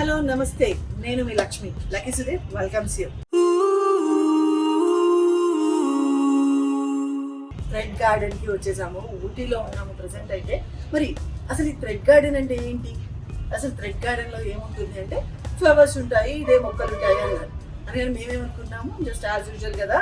Hello నమస్తే. నేను మీ Lakshmi. Lucky Sudeep welcomes you thread గార్డెన్కి వచ్చేసాము. ఊటీలో ఉన్నాము ప్రెసెంట్ అయితే. మరి అసలు ఈ థ్రెడ్ గార్డెన్ అంటే ఏంటి? అసలు థ్రెడ్ గార్డెన్లో ఏముంటుంది అంటే ఫ్లవర్స్ ఉంటాయి ఇదే మొక్కలు ఉంటాయి అన్నారు. అందుకని మేమేమనుకున్నాము జస్ట్ యాజ్ యూజువల్ కదా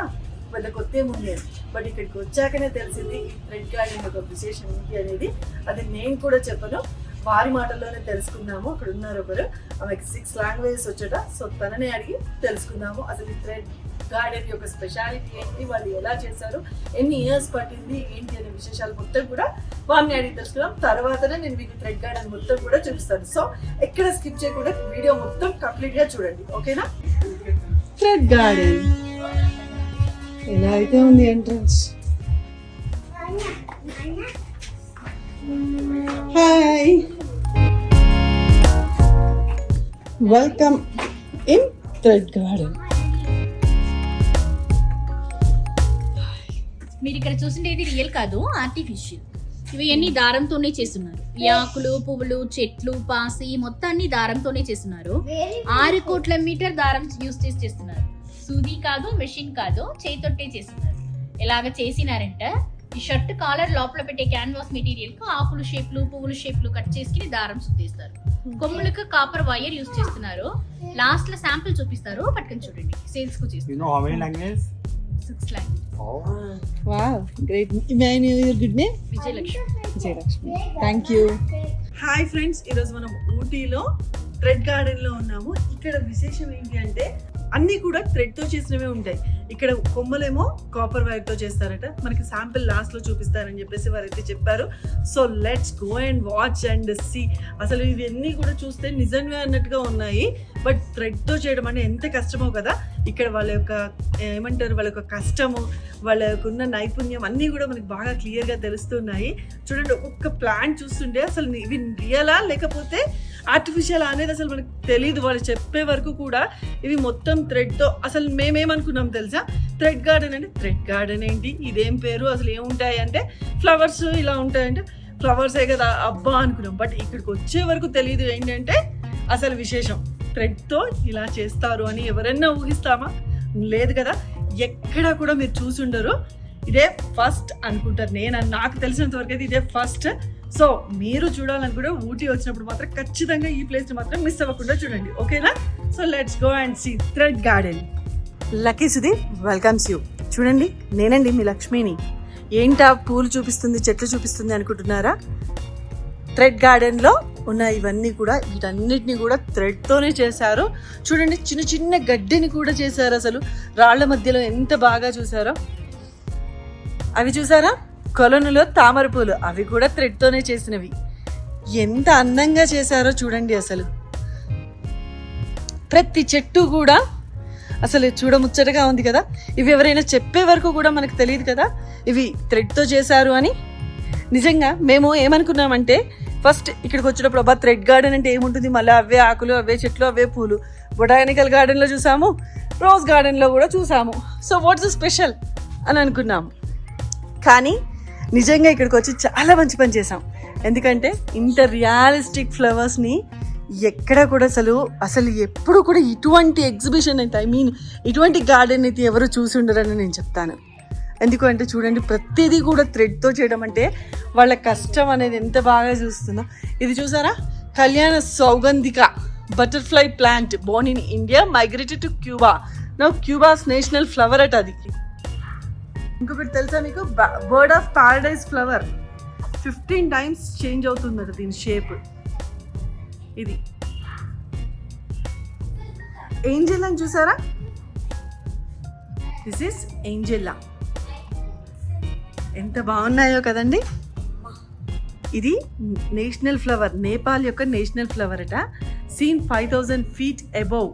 పెద్ద కొత్త ఏముంది బట్ ఇక్కడికి వచ్చాకనే తెలిసింది ఈ థ్రెడ్ గార్డెన్ యొక్క విశేషం ఏంటి అనేది. అది నేను కూడా చెప్పను. వారి మాటల్లోనే తెలుసుకున్నాము అక్కడ ఉన్నారు ఒకరు ఆమెకి సిక్స్ లాంగ్వేజెస్ వచ్చట. సో తననే అడిగి తెలుసుకుందాము. అసలు ఈ థ్రెడ్ గార్డెన్ యొక్క స్పెషాలిటీ ఏంటి? వాళ్ళు ఎలా చేశారు? ఎన్ని ఇయర్స్ పట్టింది? ఏంటి అనే విశేషాలు మొత్తం కూడా వారిని అడిగి తెలుసుకుందాం. తర్వాతనే నేను మీకు థ్రెడ్ గార్డెన్ మొత్తం కూడా చూపిస్తాను. సో ఎక్కడ స్కిప్ చేయకుండా వీడియో మొత్తం కంప్లీట్గా చూడండి. ఓకేనా? థ్రెడ్ గార్డెన్ ఎలా అయితే ఉంది entrance hi welcome in thread garden మీరు ఇక్కడ చూసిండేది రియల్ కాదు ఆర్టిఫిషియల్ ఇవి అన్ని దారంతోనే చేస్తున్నారు. ఈ ఆకులు పువ్వులు చెట్లు పాసి మొత్తాన్ని దారంతోనే చేస్తున్నారు. ఆరు కోట్ల మీటర్ దారం యూస్ చేసి చేస్తున్నారు. సూది కాదు మెషిన్ కాదు చేతొట్టే చేస్తున్నారు. ఎలాగ చేసినారంటే ఈ షర్ట్ కాలర్ లోపల పెట్టే క్యాన్వాస్ మెటీరియల్కు ఆకులు షేప్లు పువ్వులు షేప్లు కట్ చేసి దారం సుత్తేస్తారు కొమ్ములకు కాపర్ వైర్ యూస్ చేస్తున్నారు. లాస్ట్లో శాంపుల్ చూపిస్తారు. పట్టుకొని చూడండి. సేల్స్కు చేస్తారు? Six language Oh. Wow great may I your good name Vijayalakshmi. Vijayalakshmi. Thank you hi friends ఈరోజు మనం ఊటీలో థ్రెడ్ గార్డెన్లో ఉన్నాము. ఇక్కడ విశేషం ఏంటి అంటే అన్ని కూడా థ్రెడ్తో చేసినవే ఉంటాయి. ఇక్కడ కొమ్మలేమో కాపర్ వైర్తో చేస్తారట. మనకి శాంపిల్ లాస్ట్లో చూపిస్తారని చెప్పేసి వారైతే చెప్పారు. So let's go and watch and see అసలు ఇవన్నీ కూడా చూస్తే నిజంగా అన్నట్టుగా ఉన్నాయి. బట్ థ్రెడ్తో చేయడం అంటే ఎంత కష్టమో కదా. ఇక్కడ వాళ్ళ యొక్క ఏమంటారు వాళ్ళ యొక్క కష్టము వాళ్ళకున్న నైపుణ్యం అన్నీ కూడా మనకి బాగా క్లియర్గా తెలుస్తున్నాయి. చూడండి ఒక్కొక్క ప్లాంట్ చూస్తుంటే అసలు ఇవి రియలా లేకపోతే ఆర్టిఫిషియల్ అనేది అసలు మనకు తెలియదు వాళ్ళు చెప్పే వరకు కూడా ఇవి మొత్తం థ్రెడ్తో అసలు మేమేమనుకున్నాం తెలుసా? థ్రెడ్ గార్డెన్ అంటే థ్రెడ్ గార్డెన్ ఏంటి? ఇదేం పేరు? అసలు ఏముంటాయి అంటే ఫ్లవర్స్ ఇలా ఉంటాయంటే ఫ్లవర్సే కదా అబ్బా అనుకున్నాం. బట్ ఇక్కడికి వచ్చే వరకు తెలియదు ఏంటంటే అసలు విశేషం. థ్రెడ్తో ఇలా చేస్తారు అని ఎవరైనా ఊహిస్తామా? లేదు కదా. ఎక్కడా కూడా మీరు చూసి ఉండరు. ఇదే ఫస్ట్ అనుకుంటారు. నేను నాకు తెలిసినంత వరకు అయితే ఇదే ఫస్ట్ సో మీరు చూడాలనుకుంటే ఊటీ వచ్చినప్పుడు మాత్రం ఖచ్చితంగా ఈ ప్లేస్ని మాత్రం మిస్ అవ్వకుండా చూడండి. ఓకేనా? So let's go and see thread garden Lucky సుది welcomes you చూడండి నేనండి మీ లక్ష్మిని. ఏంటా పూలు చూపిస్తుంది చెట్లు చూపిస్తుంది అనుకుంటున్నారా? థ్రెడ్ గార్డెన్లో ఉన్న ఇవన్నీ కూడా వీటన్నిటిని కూడా థ్రెడ్తోనే చేశారు. చూడండి చిన్న చిన్న గడ్డిని కూడా చేశారు అసలు. రాళ్ళ మధ్యలో ఎంత బాగా చూసారో. అవి చూసారా? కొలనులో తామర పూలు. అవి కూడా థ్రెడ్తోనే చేసినవి. ఎంత అందంగా చేశారో చూడండి అసలు. ప్రతి చెట్టు కూడా అసలు చూడముచ్చటగా ఉంది కదా. ఇవి ఎవరైనా చెప్పే వరకు కూడా మనకు తెలియదు కదా. ఇవి థ్రెడ్తో చేశారు అని. నిజంగా మేము ఏమనుకున్నామంటే ఫస్ట్ ఇక్కడికి వచ్చినప్పుడు అబ్బా థ్రెడ్ గార్డెన్ అంటే ఏముంటుంది? మళ్ళీ అవే ఆకులు అవే చెట్లు అవే పూలు. బొటానికల్ గార్డెన్లో చూసాము రోజ్ గార్డెన్లో కూడా చూసాము. సో వాట్స్ స్పెషల్ అని అనుకున్నాము కానీ నిజంగా ఇక్కడికి వచ్చి చాలా మంచి పని చేసాం ఎందుకంటే ఇంత రియలిస్టిక్ ఫ్లవర్స్ని ఎక్కడ కూడా అసలు అసలు ఎప్పుడు కూడా ఇటువంటి ఎగ్జిబిషన్ అయితే ఐ మీన్ ఇటువంటి గార్డెన్ అయితే ఎవరు చూసి ఉండరని నేను చెప్తాను. ఎందుకంటే చూడండి ప్రతిదీ కూడా థ్రెడ్తో చేయడం అంటే వాళ్ళ కష్టం అనేది ఎంత బాగా చూస్తుందో. ఇది చూసారా? కళ్యాణ సౌగంధిక butterfly plant born in India migrated to Cuba నా క్యూబాస్ నేషనల్ ఫ్లవర్ అట్ అది ఇంకొకటి తెలుసా మీకు? Bird of paradise flower fifteen times change అవుతుందట దీని షేప్ ఇది. ఏంజెల్ అని చూసారా? దిస్ ఇస్ ఏంజెల్లా ఎంత బాగున్నాయో కదండి. ఇది నేషనల్ ఫ్లవర్ నేపాల్ యొక్క నేషనల్ ఫ్లవర్ అట. Seen five thousand feet above.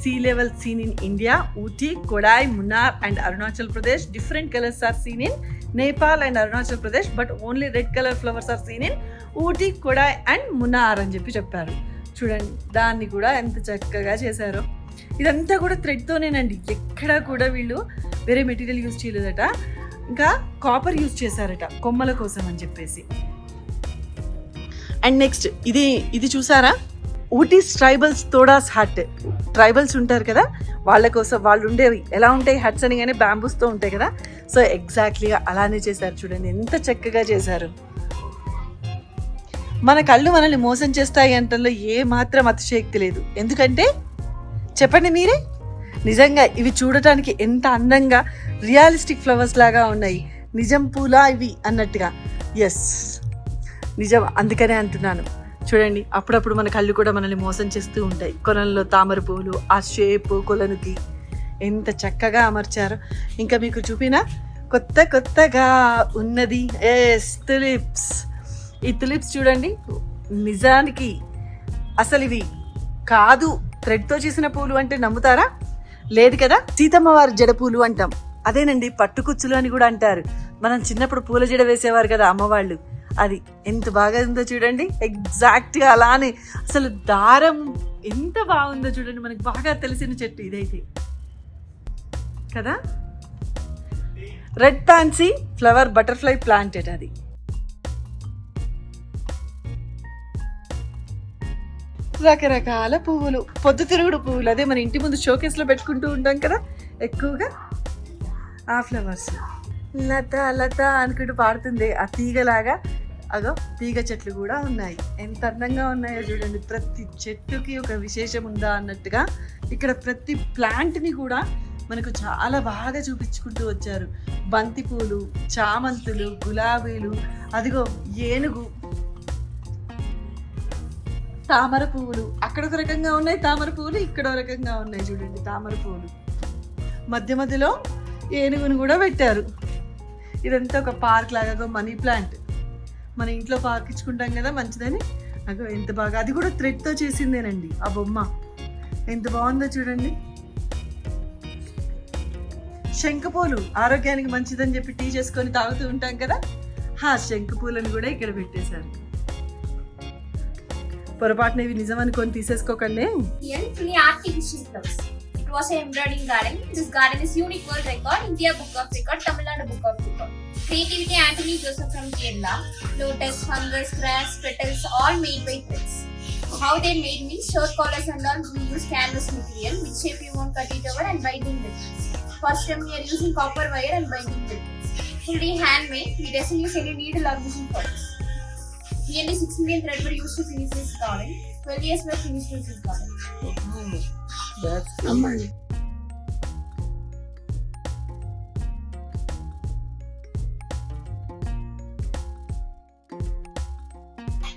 Sea level seen in India Ooty Kodai Munnar and Arunachal Pradesh. Different colours are seen in Nepal and Arunachal Pradesh but only red colour flowers are seen in Ooty Kodai and Munnar అని చెప్పి చెప్పారు. చూడండి దాన్ని కూడా ఎంత చక్కగా చేశారో. ఇదంతా కూడా థ్రెడ్తోనేనండి ఎక్కడా కూడా వీళ్ళు వేరే మెటీరియల్ యూజ్ చేయలేదట. ఇంకా కాపర్ యూజ్ చేశారట కొమ్మల కోసం అని చెప్పేసి. అండ్ నెక్స్ట్ ఇది ఇది చూసారా? Ooty's tribals Todas hut tribals ఉంటారు కదా వాళ్ళ కోసం వాళ్ళు ఉండేవి. ఎలా ఉంటాయి హట్స్ అని కానీ బ్యాంబూస్తో ఉంటాయి కదా. సో ఎగ్జాక్ట్లీగా అలానే చేశారు చూడండి ఎంత చక్కగా చేశారు. మన కళ్ళు మనల్ని మోసం చేస్తాయి అంటంలో ఏ మాత్రం అతిశయక్తి లేదు. ఎందుకంటే చెప్పండి మీరే. నిజంగా ఇవి చూడటానికి ఎంత అందంగా రియాలిస్టిక్ ఫ్లవర్స్ లాగా ఉన్నాయి. నిజం పూలా ఇవి అన్నట్టుగా. ఎస్ నిజం అందుకనే అంటున్నాను. చూడండి అప్పుడప్పుడు మన కళ్ళు కూడా మనల్ని మోసం చేస్తూ ఉంటాయి. కొలంలో తామర పువ్వులు ఆ షేప్ కొలనుకి ఎంత చక్కగా అమర్చారు. ఇంకా మీకు చూపిన కొత్త కొత్తగా ఉన్నది. ఎస్ తులిప్స్ ఈ తులిప్స్ చూడండి నిజానికి అసలు ఇవి కాదు. థ్రెడ్తో చేసిన పూలు అంటే నమ్ముతారా? లేదు కదా? సీతమ్మ వారి జడ పూలు అంటాం. అదేనండి పట్టుకుచ్చులు అని కూడా అంటారు. మనం చిన్నప్పుడు పూల జడ వేసేవారు కదా అమ్మవాళ్ళు. అది ఎంత బాగా ఉందో చూడండి. ఎగ్జాక్ట్గా అలానే. అసలు దారం ఎంత బాగుందో చూడండి. మనకు బాగా తెలిసిన చెట్టు ఇదైతే. కదా? Red pansy flower butterfly planted అది. రకరకాల పువ్వులు పొద్దుతిరుగుడు పువ్వులు. అదే మన ఇంటి ముందు షోకేస్లో పెట్టుకుంటూ ఉంటాం కదా ఎక్కువగా ఆ ఫ్లవర్స్ లత లత అనుకుంటూ పాడుతుంది ఆ తీగలాగా. అగో తీగ చెట్లు కూడా ఉన్నాయి. ఎంత అందంగా ఉన్నాయో చూడండి. ప్రతి చెట్టుకి ఒక విశేషం ఉందా అన్నట్టుగా ఇక్కడ ప్రతి ప్లాంట్ని కూడా మనకు చాలా బాగా చూపించుకుంటూ వచ్చారు. బంతిపూలు చామంతులు గులాబీలు అదిగో ఏనుగు తామర పువ్వులు. అక్కడ ఒక రకంగా ఉన్నాయి తామర పువ్వులు ఇక్కడ ఒక రకంగా ఉన్నాయి చూడండి తామర పువ్వులు. మధ్య మధ్యలో ఏనుగును కూడా పెట్టారు. ఇదంతా ఒక పార్క్ లాగా మనీ ప్లాంట్. మన ఇంట్లో పార్క్ ఇచ్చుకుంటాం కదా మంచిదని. అగో ఎంత బాగా. అది కూడా థ్రెడ్తో చేసిందేనండి ఆ బొమ్మ. ఎంత బాగుందో చూడండి. శంఖపూలు ఆరోగ్యానికి మంచిదని చెప్పి టీ చేసుకొని తాగుతూ ఉంటాం కదా. హా శంఖపూలను కూడా ఇక్కడ పెట్టేశారు. పొరపాటున ఇవి నిజం అనుకొని తీసేసుకోకండి Here, fully artificial flowers. It was an embroidering garden. This garden is unique world record, India Book of Record, Tamil Nadu Book of Record. Creativity Anthony Joseph from Kerala. Lotus, fungus, grass, petals, all made by threads. How they made me short collars and all. We use canvas material, which shape you won't cut it over and binding ribbons. First time we are using copper wire and binding ribbons. Fully handmade. We doesn't use any needle or machine for this. Nearly 6 million thread were used to finish this garden. 12 years were finished with this garden.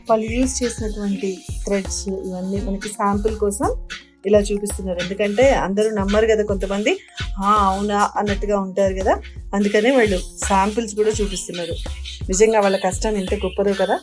వాళ్ళు use చేసినటువంటి threads ఇవన్నీ మనకి sample కోసం ఇలా చూపిస్తున్నారు. ఎందుకంటే అందరూ నమ్మరు కదా కొంతమంది "ఆ, అవునా? అన్నట్టుగా ఉంటారు కదా. అందుకనే వాళ్ళు శాంపిల్స్ కూడా చూపిస్తున్నారు. నిజంగా వాళ్ళ కష్టం ఎంత గొప్పదో కదా.